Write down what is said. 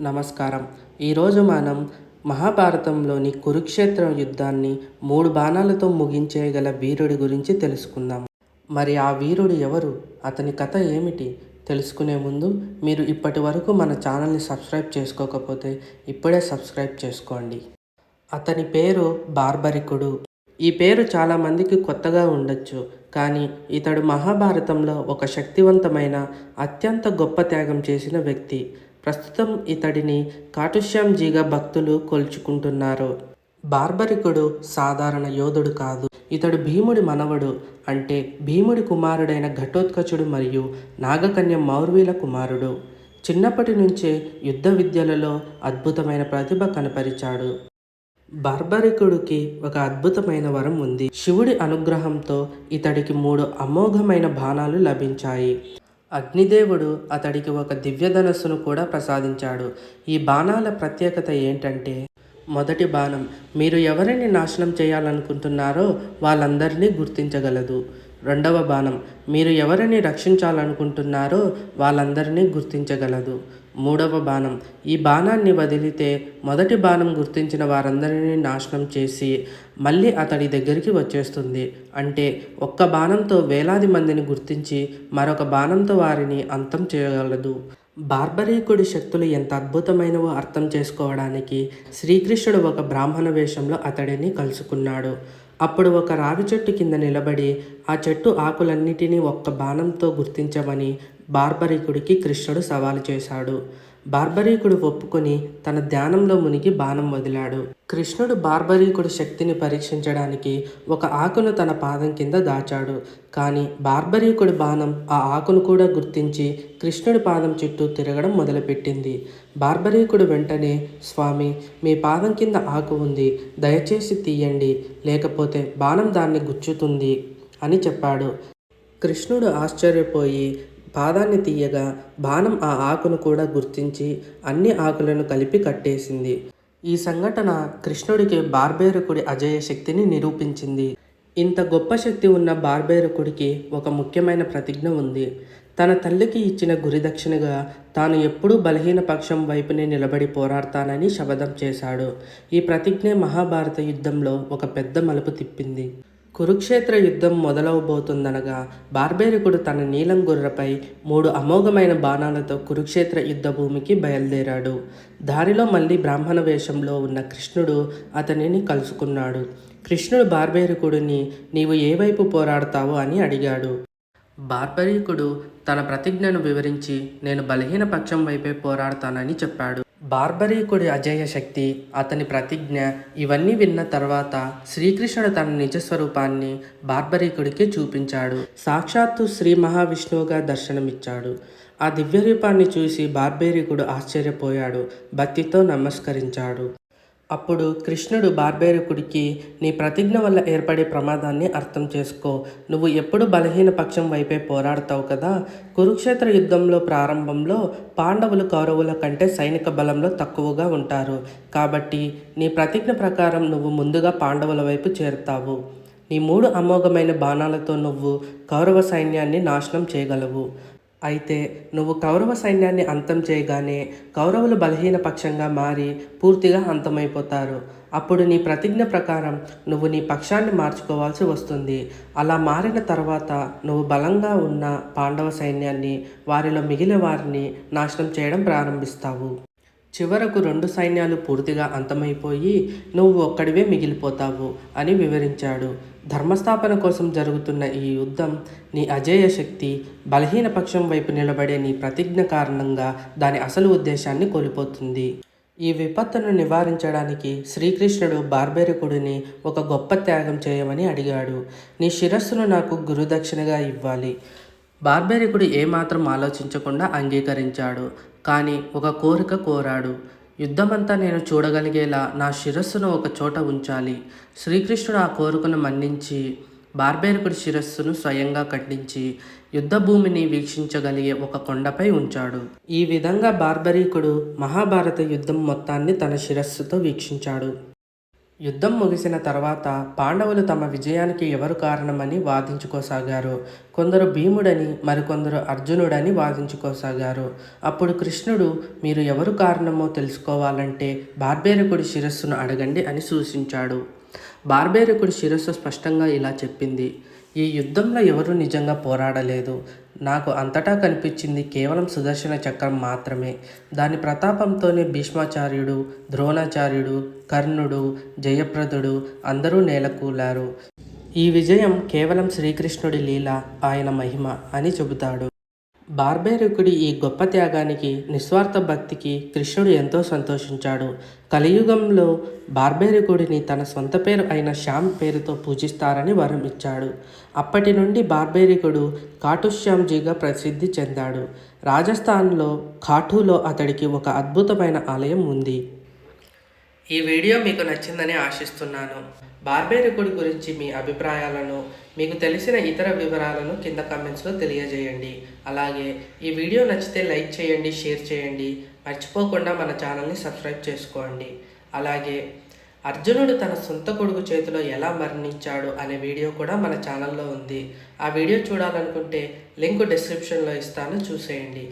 నమస్కారం. ఈరోజు మనం మహాభారతంలోని కురుక్షేత్ర యుద్ధాన్ని మూడు బాణాలతో ముగించేయగల వీరుడి గురించి తెలుసుకుందాం. మరి ఆ వీరుడు ఎవరు? అతని కథ ఏమిటి? తెలుసుకునే ముందు మీరు ఇప్పటి వరకు మన ఛానల్ని సబ్స్క్రైబ్ చేసుకోకపోతే ఇప్పుడే సబ్స్క్రైబ్ చేసుకోండి. అతని పేరు బార్బరికుడు. ఈ పేరు చాలామందికి కొత్తగా ఉండొచ్చు కానీ ఇతడు మహాభారతంలో ఒక శక్తివంతమైన అత్యంత గొప్ప త్యాగం చేసిన వ్యక్తి. ప్రస్తుతం ఇతడిని కాటుష్యాంజీగా భక్తులు కొల్చుకుంటున్నారు. బార్బరికుడు సాధారణ యోధుడు కాదు. ఇతడు భీముడి మనవడు అంటే భీముడి కుమారుడైన ఘటోత్కచుడు మరియు నాగకన్య మౌర్వీల కుమారుడు. చిన్నప్పటి నుంచే యుద్ధ విద్యలలో అద్భుతమైన ప్రతిభ కనపరిచాడు. బార్బరికుడికి ఒక అద్భుతమైన వరం ఉంది. శివుడి అనుగ్రహంతో ఇతడికి మూడు అమోఘమైన బాణాలు లభించాయి. అగ్నిదేవుడు అతడికి ఒక దివ్యధనస్సును కూడా ప్రసాదించాడు. ఈ బాణాల ప్రత్యేకత ఏంటంటే మొదటి బాణం మీరు ఎవరిని నాశనం చేయాలనుకుంటున్నారో వాళ్ళందరినీ గుర్తించగలదు. రెండవ బాణం. మీరు ఎవరిని రక్షించాలనుకుంటున్నారో వాళ్ళందరినీ గుర్తించగలదు. మూడవ బాణం. ఈ బాణాన్ని వదిలితే మొదటి బాణం గుర్తించిన వారందరినీ నాశనం చేసి మళ్ళీ అతడి దగ్గరికి వచ్చేస్తుంది. అంటే ఒక్క బాణంతో వేలాది మందిని గుర్తించి మరొక బాణంతో వారిని అంతం చేయగలదు. బార్బరీకుడి శక్తులు ఎంత అద్భుతమైనవో అర్థం చేసుకోవడానికి శ్రీకృష్ణుడు ఒక బ్రాహ్మణ వేషంలో అతడిని కలుసుకున్నాడు. అప్పుడు ఒక రావి చెట్టు కింద నిలబడి ఆ చెట్టు ఆకులన్నిటినీ ఒక్క బాణంతో గుర్తించమని బార్బరికుడికి కృష్ణుడు సవాలు చేశాడు. బార్బరీకుడు ఒప్పుకొని తన ధ్యానంలో మునిగి బాణం వదిలాడు. కృష్ణుడు బార్బరీకుడు శక్తిని పరీక్షించడానికి ఒక ఆకును తన పాదం కింద దాచాడు. కానీ బార్బరీకుడు బాణం ఆ ఆకును కూడా గుర్తించి కృష్ణుడి పాదం చుట్టూ తిరగడం మొదలుపెట్టింది. బార్బరీకుడు వెంటనే స్వామి మీ పాదం కింద ఆకు ఉంది. దయచేసి తీయండి. లేకపోతే బాణం దాన్ని గుచ్చుతుంది అని చెప్పాడు. కృష్ణుడు ఆశ్చర్యపోయి పాదాన్ని తీయగా బాణం ఆ ఆకును కూడా గుర్తించి అన్ని ఆకులను కలిపి కట్టేసింది. ఈ సంఘటన కృష్ణుడికి బార్బేరకుడి అజయ శక్తిని నిరూపించింది. ఇంత గొప్ప శక్తి ఉన్న బార్బేరకుడికి ఒక ముఖ్యమైన ప్రతిజ్ఞ ఉంది. తన తల్లికి ఇచ్చిన గురిదక్షిణగా తాను ఎప్పుడూ బలహీన పక్షం వైపునే నిలబడి పోరాడతానని శపథం చేశాడు. ఈ ప్రతిజ్ఞ మహాభారత యుద్ధంలో ఒక పెద్ద మలుపు తిప్పింది. కురుక్షేత్ర యుద్ధం మొదలవబోతుందనగా బార్బేరికుడు తన నీలం గుర్రపై మూడు అమోఘమైన బాణాలతో కురుక్షేత్ర యుద్ధ భూమికి బయలుదేరాడు. దారిలో మళ్ళీ బ్రాహ్మణ వేషంలో ఉన్న కృష్ణుడు అతనిని కలుసుకున్నాడు. కృష్ణుడు బార్బేరికుడిని నీవు ఏ వైపు పోరాడతావు? అని అడిగాడు. బార్బరీకుడు తన ప్రతిజ్ఞను వివరించి నేను బలహీన పక్షం వైపే పోరాడతానని చెప్పాడు. బార్బరీకుడి అజయ శక్తి అతని ప్రతిజ్ఞ ఇవన్నీ విన్న తర్వాత శ్రీకృష్ణుడు తన నిజస్వరూపాన్ని బార్బరీకుడికి చూపించాడు. సాక్షాత్తు శ్రీ మహావిష్ణువుగా దర్శనమిచ్చాడు. ఆ దివ్యరూపాన్ని చూసి బార్బేరికుడు ఆశ్చర్యపోయాడు. భక్తితో నమస్కరించాడు. అప్పుడు కృష్ణుడు బార్బేరకుడికి నీ ప్రతిజ్ఞ వల్ల ఏర్పడే ప్రమాదాన్ని అర్థం చేసుకో. నువ్వు ఎప్పుడు బలహీన పక్షం వైపే పోరాడతావు కదా? కురుక్షేత్ర యుద్ధంలో ప్రారంభంలో పాండవులు కౌరవుల కంటే సైనిక బలంలో తక్కువగా ఉంటారు. కాబట్టి నీ ప్రతిజ్ఞ ప్రకారం నువ్వు ముందుగా పాండవుల వైపు చేరుతావు. నీ మూడు అమోఘమైన బాణాలతో నువ్వు కౌరవ సైన్యాన్ని నాశనం చేయగలవు. అయితే నువ్వు కౌరవ సైన్యాన్ని అంతం చేయగానే కౌరవులు బలహీన పక్షంగా మారి పూర్తిగా అంతమైపోతారు. అప్పుడు నీ ప్రతిజ్ఞ ప్రకారం నువ్వు నీ పక్షాన్ని మార్చుకోవాల్సి వస్తుంది. అలా మారిన తర్వాత నువ్వు బలంగా ఉన్న పాండవ సైన్యాన్ని వారిలో మిగిలిన వారిని నాశనం చేయడం ప్రారంభిస్తావు. చివరకు రెండు సైన్యాలు పూర్తిగా అంతమైపోయి నువ్వు ఒక్కడివే మిగిలిపోతావు అని వివరించాడు. ధర్మస్థాపన కోసం జరుగుతున్న ఈ యుద్ధం నీ అజేయ శక్తి బలహీన పక్షం వైపు నిలబడే నీ ప్రతిజ్ఞ కారణంగా దాని అసలు ఉద్దేశాన్ని కోల్పోతుంది. ఈ విపత్తును నివారించడానికి శ్రీకృష్ణుడు బార్బేరకుడిని ఒక గొప్ప త్యాగం చేయమని అడిగాడు. నీ శిరస్సును నాకు గురుదక్షిణగా ఇవ్వాలి. బార్బేరికుడు ఏమాత్రం ఆలోచించకుండా అంగీకరించాడు. కానీ ఒక కోరిక కోరాడు. యుద్ధమంతా నేను చూడగలిగేలా నా శిరస్సును ఒక చోట ఉంచాలి. శ్రీకృష్ణుడు ఆ కోరికను మన్నించి బార్బేరికుడి శిరస్సును స్వయంగా ఖండించి యుద్ధభూమిని వీక్షించగలిగే ఒక కొండపై ఉంచాడు. ఈ విధంగా బార్బరీకుడు మహాభారత యుద్ధం మొత్తాన్ని తన శిరస్సుతో వీక్షించాడు. యుద్ధం ముగిసిన తర్వాత పాండవులు తమ విజయానికి ఎవరు కారణమని వాదించుకోసాగారు. కొందరు భీముడని మరికొందరు అర్జునుడని వాదించుకోసాగారు. అప్పుడు కృష్ణుడు మీరు ఎవరు కారణమో తెలుసుకోవాలంటే బార్బేరకుడి శిరస్సును అడగండి అని సూచించాడు. బార్బేరకుడి శిరస్సు స్పష్టంగా ఇలా చెప్పింది ఈ యుద్ధంలో ఎవరు నిజంగా పోరాడలేదు? నాకు అంతటా కనిపించింది కేవలం సుదర్శన చక్రం మాత్రమే. దాని ప్రతాపంతోనే భీష్మాచార్యుడు ద్రోణాచార్యుడు కర్ణుడు జయప్రదుడు అందరూ నేలకూలారు. ఈ విజయం కేవలం శ్రీకృష్ణుడి లీల ఆయన మహిమ అని చెబుతాడు. బార్బేరుకుడి ఈ గొప్ప త్యాగానికి నిస్వార్థ భక్తికి కృష్ణుడు ఎంతో సంతోషించాడు. కలియుగంలో బార్బేరికుడిని తన సొంత పేరు అయిన శ్యామ్ పేరుతో పూజిస్తారని వరం ఇచ్చాడు. అప్పటి నుండి బార్బేరికుడు కాటుశ్యామ్జీగా ప్రసిద్ధి చెందాడు. రాజస్థాన్లో ఖాటులో అతడికి ఒక అద్భుతమైన ఆలయం ఉంది. ఈ వీడియో మీకు నచ్చిందని ఆశిస్తున్నాను. బార్బేరికుడి గురించి మీ అభిప్రాయాలను మీకు తెలిసిన ఇతర వివరాలను కింద కామెంట్స్లో తెలియజేయండి. అలాగే ఈ వీడియో నచ్చితే లైక్ చేయండి షేర్ చేయండి. మర్చిపోకుండా మన ఛానల్ని సబ్స్క్రైబ్ చేసుకోండి. అలాగే అర్జునుడు తన సొంత కొడుకు చేతిలో ఎలా మరణించాడు అనే వీడియో కూడా మన ఛానల్లో ఉంది. ఆ వీడియో చూడాలనుకుంటే లింక్ డిస్క్రిప్షన్లో ఇస్తాను చూసేయండి.